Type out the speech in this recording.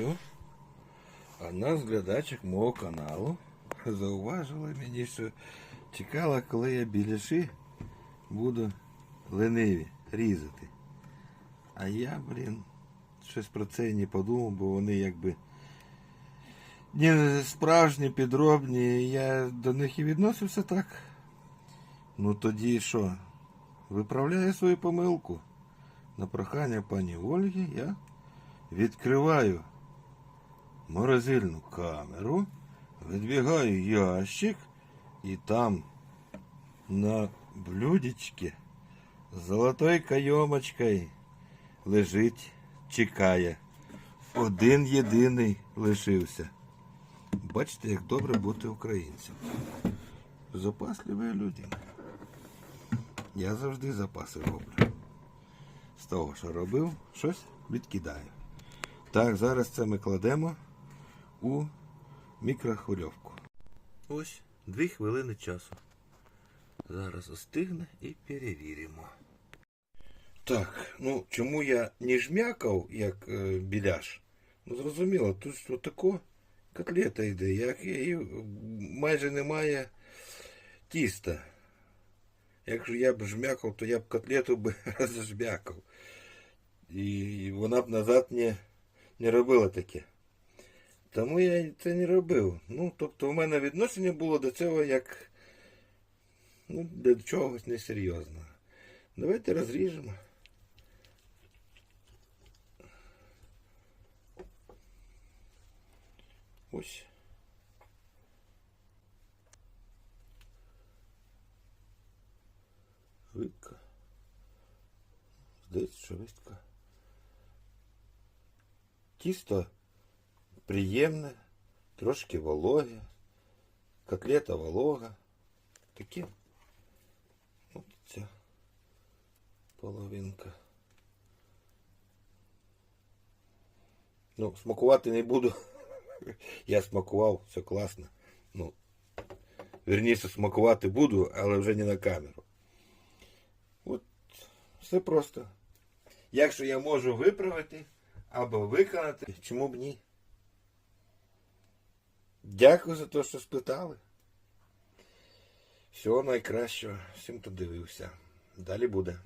Вітаю. Одна з глядачок мого каналу зауважила мені, що чекала, коли я біляші буду лениві різати. А я, блін, щось про це не подумав, бо вони якби не справжні, підробні, я до них і відносився так. Ну тоді що? Виправляю свою помилку. На прохання пані Ольги я відкриваю морозильну камеру, видвигаю ящик і там на блюдечке з золотою кайомочкою лежить, чекає. Один єдиний лишився. Бачите, як добре бути українцем. Запаслива людина. Я завжди запаси роблю. З того, що робив, щось відкидаю. Так, зараз це ми кладемо у мікрохвильовку. Ось дві хвилини часу. Зараз остигне і перевіримо. Так, ну чому я не жмякав, як е, біляш? Ну зрозуміло, тут отако котлета йде, як і майже немає тіста. Якщо я б жмякав, то я б котлету б розжмякав. І вона б назад не, не робила таке. Тому я це не робив. Ну, тобто у мене відношення було до цього як ну, до чогось несерйозного. Давайте розріжемо. Ось. Видка. Здається, що видка. Тісто приємне, трошки вологе, котлета волога. Таке. От ця половинка. Ну, смакувати не буду. Я смакував, все класно. Ну, верніше смакувати буду, але вже не на камеру. От все просто. Якщо я можу виправити або виконати, чому б ні? Дякую за те, що спитали. Всього найкращого. Всім, хто дивився. Далі буде.